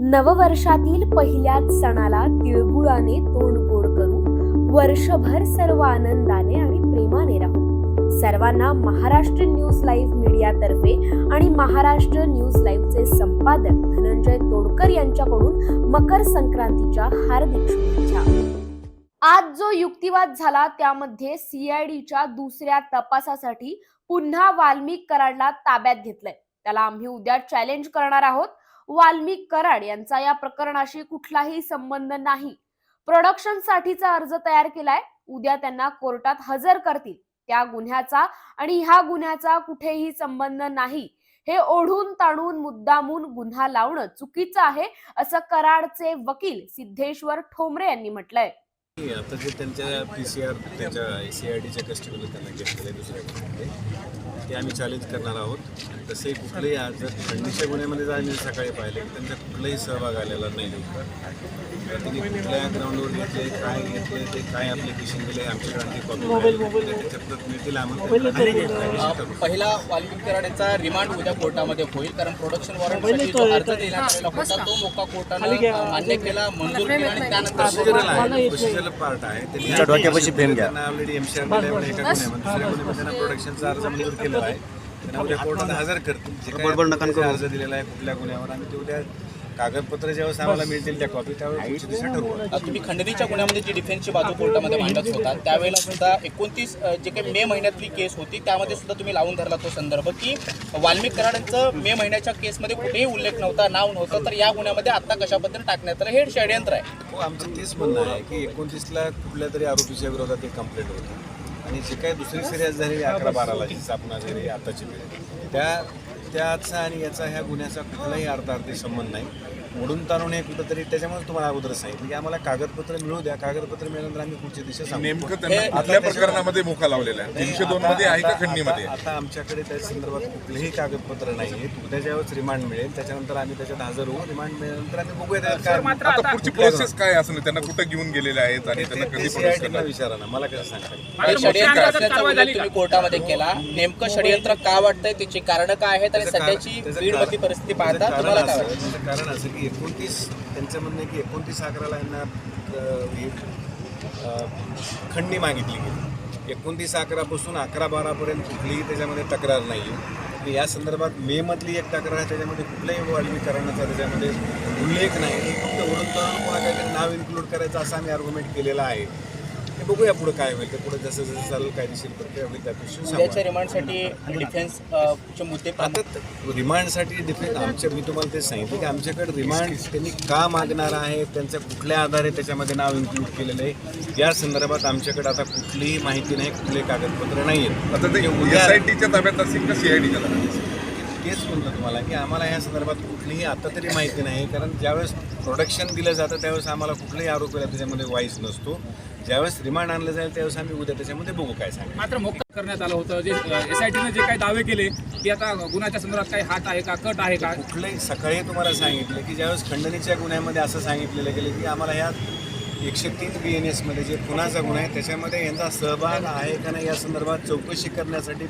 नववर्षातील पहिल्याच सणाला तिळगुळाने तोंड गोड करू. वर्षभर सर्व आनंदाने आणि प्रेमाने राहू. सर्वांना महाराष्ट्र न्यूज लाईव्ह मीडियातर्फे आणि महाराष्ट्र न्यूज लाईव्हचे संपादक धनंजय तोडकर यांच्याकडून मकर संक्रांतीच्या हार्दिक शुभेच्छा. आज जो युक्तिवाद झाला त्यामध्ये सीआयडीच्या दुसऱ्या तपासासाठी पुन्हा वाल्मिक कराडला ताब्यात घेतलंय. त्याला आम्ही उद्या चॅलेंज करणार आहोत. वाल्मिक कराड यांचा या प्रकरणाशी कुठलाही संबंध नाही. प्रोडक्शन साठीचा अर्ज तयार केलाय. उद्या त्यांना कोर्टात हजर करतील. त्या गुन्ह्याचा आणि ह्या गुन्ह्याचा कुठेही संबंध नाही. हे ओढून ताणून मुद्दामून गुन्हा लावणं चुकीचं आहे असं कराडचे वकील सिद्धेश्वर ठोंबरे यांनी म्हटलंय. आता जे त्यांच्या पी सी आर त्यांच्या सी आय डीच्या कस्टडीमध्ये त्यांना घेतलेलं आहे दुसऱ्या गुन्ह्यामध्ये ते आम्ही चॅलेंज करणार आहोत. तसे कुठलेही आज जर खंडीच्या गुन्ह्यामध्ये जर आम्ही सकाळी पाहिले की त्यांचा कुठलाही सहभाग आलेला नाही. तर त्यांनी कुठल्या ग्राउंडवर घेतले काय घेतले ते काय ॲप्लिकेशन दिले आमच्याकडे आणखी कॉपी त्याच्या प्रत मिळतील आम्हाला पहिला वाल्मिक कराड यांचा रिमांड उद्या कोर्टामध्ये होईल कारण प्रोडक्शन जो अर्ज आलेला होता तो मोका कोर्टानं मान्य केला मंजूर केला आणि त्यानंतर प्रोसिजरल प्रोसिजरल पार्ट आहे. तुमच्या डोक्यापाशी फ्रेम घ्या. त्यांना ऑलरेडी एमसीआर दिल्यामुळे एका गुन्ह्यामध्ये त्यांना प्रोडक्शनचा अर्ज मंजूर केलेला आहे. त्यांना उद्या कोर्टात हजर करतील. जे काही बडबड नका. अर्ज दिलेला आहे कुठल्या गुन्ह्यावर आम्ही ते उद्या कागदपत्र ज्यावेळेस आम्हाला मिळतील त्या कॉपी त्यावेळेस दिशा ठरवू. तुम्ही खंडणीच्या गुन्ह्यामध्ये जी डिफेन्सची बाजू कोर्टामध्ये मांडत होता त्यावेळेला सुद्धा एकोणतीस जे काही मे महिन्यातली केस होती त्यामध्ये सुद्धा तुम्ही लावून धरला तो संदर्भ की वाल्मिक कराड यांचं मे महिन्याच्या केसमध्ये कुठेही उल्लेख नव्हता नाव नव्हतं तर या गुन्ह्यामध्ये आता कशा पद्धतीने टाकण्यात आलं हे षडयंत्र आहे. हो आमचं तेच म्हणणं आहे की एकोणतीसला कुठल्या तरी आरोपीच्या विरोधात एक कंप्लेंट होती. आणि जे काही दुसरी सिरियस झालेली अकरा बाराला जी स्थापना झाली आताची त्या त्याचा आणि याचा ह्या गुन्ह्याचा कुठलाही अर्थार्थी संबंध नाही. मोडून ताणून हे कुठंतरी त्याच्यामुळे तुम्हाला अगोदर सांगितलं. की आम्हाला कागदपत्र मिळू द्या. कागदपत्र मिळाल्यानंतर आम्ही पुढची दिशा सांगू. नेमकं त्यांना कुठल्या प्रकरणामध्ये मोका लावलेला आहे? तीनशे दोन मध्ये आहे का आता- खंडणीमध्ये? आता आता आमच्याकडे त्या संदर्भात कुठलेही कागदपत्र नाही आहेत उद्या ज्यावेळेस रिमांड मिळेल. त्याच्यानंतर आम्ही त्याच्यात हजर होऊ. रिमांड मिळाल्यानंतर आम्ही बघूया त्याच्यात काय आता पुढची प्रोसेस काय असणार त्यांना कुठं घेऊन गेलेले आहेत आणि त्यांना कधी प्रोसेस करणार विचारा ना. मला कसं सांगता हे षडयंत्र असल्याचा उल्लेख तुम्ही कोर्टामध्ये केला. नेमकं षडयंत्र का वाटतंय? त्याची कारण काय आहेत? आणि त्याचं कारण- सध्याची त्याचं कारण- परिस्थिती त्याचं पाहता कारण तुम्हाला काय असं- त्याचं कारण असं की की एकोणतीस त्यांचं म्हणणं आहे की एकोणतीस अकराला यांना अं, खंडणी मागितली गेली. एकोणतीस अकरापासून अकरा बारापर्यंत कुठलीही त्याच्यामध्ये तक्रार नाही आहे या संदर्भात मे मधली एक तक्रार आहे त्याच्यामध्ये कुठल्याही वाढवीकरणाचा त्याच्यामध्ये उल्लेख नाही. आणि फक्त वरून तरुण नाव इन्क्लूड करायचं असं आम्ही आर्ग्युमेंट केलेला आहे. बघूया पुढे काय होईल. ते पुढे जसं जसं चालेल कायदेशीर प्रक्रिया होईल त्या दृष्टीने सांगू. उद्याच्या रिमांडसाठी डिफेन्स चे मुद्दे आता त- रिमांडसाठी डिफेन्स आमच्या मी तुम्हाला तेच सांगितलं की आमच्याकडे रिमांड त्यांनी का मागणार आहे त्यांच्या कुठल्या आधारे त्याच्यामध्ये नाव इन्क्लूड केलेलं आहे? या संदर्भात आमच्याकडे आता कुठलीही माहिती नाही कुठले कागदपत्र नाही आहेत आता ते उद्या- एस आय टीच्या ताब्यात असेल का सीआयडीच्या ताब्यात तेच म्हणतो तुम्हाला की आम्हाला या संदर्भात कुठलीही आता तरी माहिती नाही कारण ज्यावेळेस प्रोडक्शन दिलं जातं त्यावेळेस आम्हाला कुठल्याही आरोपीला त्याच्यामध्ये वाईस नसतो. ज्यावेळेस रिमांड आणलं जाईल त्यावेळेस आम्ही उद्या त्याच्यामध्ये बघू काय सांगा मात्र मोक्ष करण्यात आलं होतं. जे एस आय टीने जे काही दावे केले की आता गुन्ह्याच्या संदर्भात काही हात आहे का कट आहे का? कुठलंही सकाळी तुम्हाला सांगितलं की ज्यावेळेस खंडणीच्या गुन्ह्यामध्ये असं सांगितलेलं गेलं की आम्हाला ह्या एकशे तीन बी एन एसमध्ये जे खुनाचा गुन्हा आहे त्याच्यामध्ये यांचा सहभाग आहे का नाही या संदर्भात चौकशी करण्यासाठी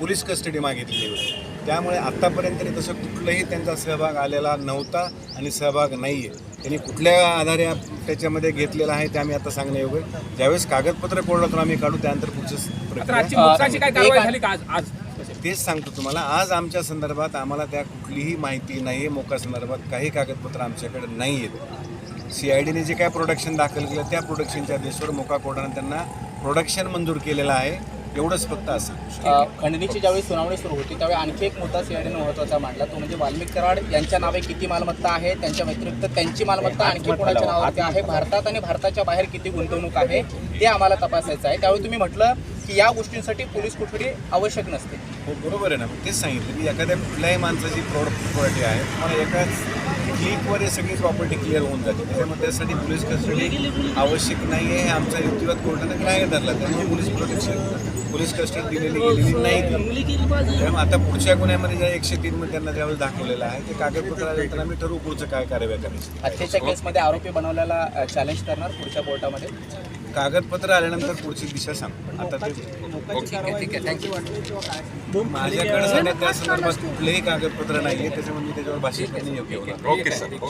पोलीस कस्टडी मागितलेली होती. त्यामुळे आत्तापर्यंत तरी तसं कुठलंही त्यांचा सहभाग आलेला नव्हता आणि सहभाग नाही आहे त्यांनी कुठल्या आधारे त्याच्यामध्ये घेतलेला आहे ते आम्ही आता सांगणे योग्य. ज्यावेळेस कागदपत्र कोर्टातून आम्ही काढू त्यानंतर पुढचं तर प्रक्रिया. आजची मोक्षाची काय कारवाई झाली का आज? आज. तेच सांगतो तुम्हाला. आज आमच्या संदर्भात आम्हाला त्या कुठलीही माहिती नाही आहे मोका संदर्भात काही कागदपत्र आमच्याकडे नाही आहेत सी आय डीने जे काय प्रोडक्शन दाखल केलं त्या प्रोडक्शनच्या बेसवर मोका कोर्टाने त्यांना प्रोडक्शन मंजूर केलेलं आहे. एवढंच फक्त असं. अ, खंडणीची ज्यावेळी सुनावणी सुरू होती त्यावेळी आणखी एक मुद्दा सीआयडीने महत्त्वाचा मांडला. तो म्हणजे वाल्मिक कराड यांच्या नावे किती मालमत्ता आहे? त्यांच्या व्यतिरिक्त त्यांची मालमत्ता आणखी कोणाच्या नावावरती आहे? भारतात आणि भारताच्या बाहेर किती गुंतवणूक आहे? ते आम्हाला तपासायचं आहे. त्यावेळी तुम्ही म्हटलं की या गोष्टींसाठी पोलीस कोठडी आवश्यक नसते. हो बरोबर आहे ना. मग तेच सांगितलं की एखाद्या कुठल्याही माणसाची प्रॉपर्टी आहे तुम्हाला एकाच क्लिकवर हे सगळी प्रॉपर्टी क्लिअर होऊन जाते. त्याच्यामुळे त्यासाठी पोलीस कस्टडी आवश्यक नाही आहे हे आमचा युक्तिवाद कोर्टाने ग्राह्य धरला त्यामुळे पोलीस प्रोटेक्शन पोलीस कस्टडी दिलेली गेलेली नाही त्यामुळे आता पुढच्या गुन्ह्यामध्ये ज्या एकशे तीन मध्ये त्यांना ज्यावेळेस दाखवलेलं आहे ते कागदपत्र आल्यानंतर आम्ही ठरवू पुढचं काय कारवाई करायची. हत्येच्या केसमध्ये आरोपी बनवल्याला चॅलेंज करणार पुढच्या कोर्टामध्ये. कागदपत्र आल्यानंतर पुढची दिशा सांग. आता ते ठीक आहे ठीक आहे थँक्यू माझ्याकडे सध्या त्या संदर्भात कुठलेही कागदपत्र नाही आहे त्याच्यामुळे मी त्याच्यावर भाषण करणे योग्य होणार ओके सर. ओके